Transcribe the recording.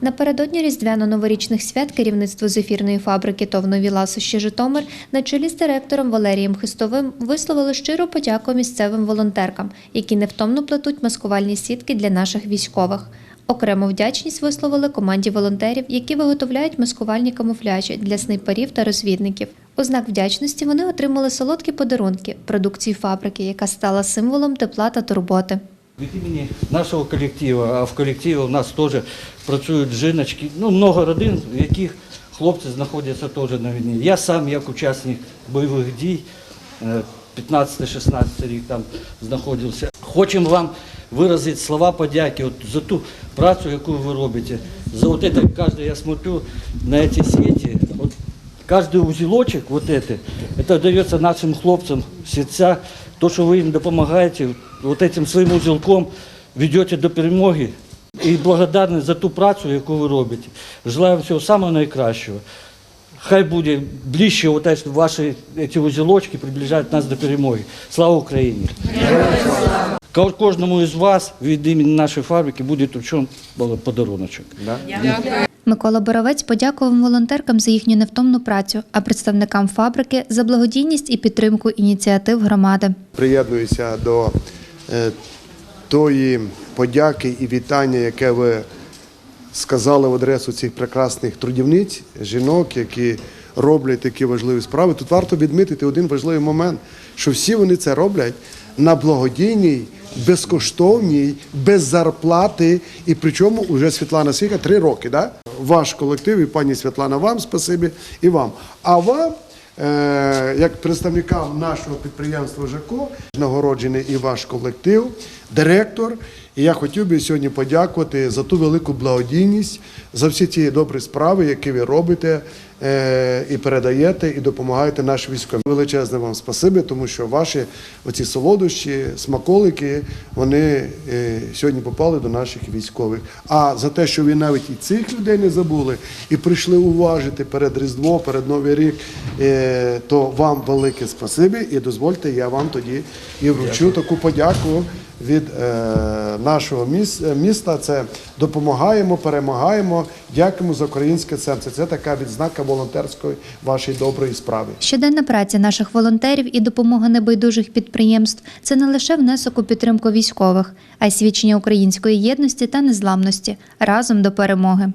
Напередодні різдвяно-новорічних свят керівництво зефірної фабрики ТОВ «Нові ласощі Житомир на чолі з директором Валерієм Хистовим висловили щиру подяку місцевим волонтеркам, які невтомно плетуть маскувальні сітки для наших військових. Окрему вдячність висловили команді волонтерів, які виготовляють маскувальні камуфляжі для снайперів та розвідників. У знак вдячності вони отримали солодкі подарунки продукції фабрики, яка стала символом тепла та турботи. Від імені нашого колективу, а в колективі у нас теж працюють жіночки, ну, много родин, в яких хлопці знаходяться теж на війні. Я сам, як учасник бойових дій, е, 15-16 рік там знаходився. Хочемо вам виразити слова подяки от, за ту працю, яку ви робите. За вот это, каждый, я смотрю на эти сети, вот каждый узелочек вот это, это дается нашим хлопцам в сердца, то, що ви їм допомагаєте, от цим своїм узілком ведете до перемоги. І благодарний за ту працю, яку ви робите. Желаю всього самого найкращого. Хай буде ближче от ваші ці узелочки приближають нас до перемоги. Слава Україні! Ко- Кожному із вас від імені нашої фабрики буде вручен подаруночок. Микола Боровець подякував волонтеркам за їхню невтомну працю, а представникам фабрики за благодійність і підтримку ініціатив громади. приєднуюся до е, тої подяки і вітання, яке ви сказали в адресу цих прекрасних трудівниць, жінок, які роблять такі важливі справи. Тут варто відмітити один важливий момент, що всі вони це роблять на благодійній, безкоштовній, без зарплати. І причому вже Світлана Свіка три роки. Да? Ваш колектив і пані Світлана, вам спасибі і вам. А вам Е, як представникам нашого підприємства ЖКО нагороджений і ваш колектив, директор. І я хотів би сьогодні подякувати за ту велику благодійність, за всі ті добрі справи, які ви робите е, і передаєте, і допомагаєте нашим військовим. Величезне вам спасибі, тому що ваші оці солодощі, смаколики, вони е, сьогодні попали до наших військових. А за те, що ви навіть і цих людей не забули, і прийшли уважити перед Різдво, перед Новий рік, е, то вам велике спасибі. І дозвольте, я вам тоді і вручу таку подяку від е, нашого е, міста. Це допомагаємо, перемагаємо. Дякуємо за українське серце. Це така відзнака волонтерської вашої доброї справи. Щоденна праця наших волонтерів і допомога небайдужих підприємств це не лише внесок у підтримку військових, а й свідчення української єдності та незламності разом до перемоги.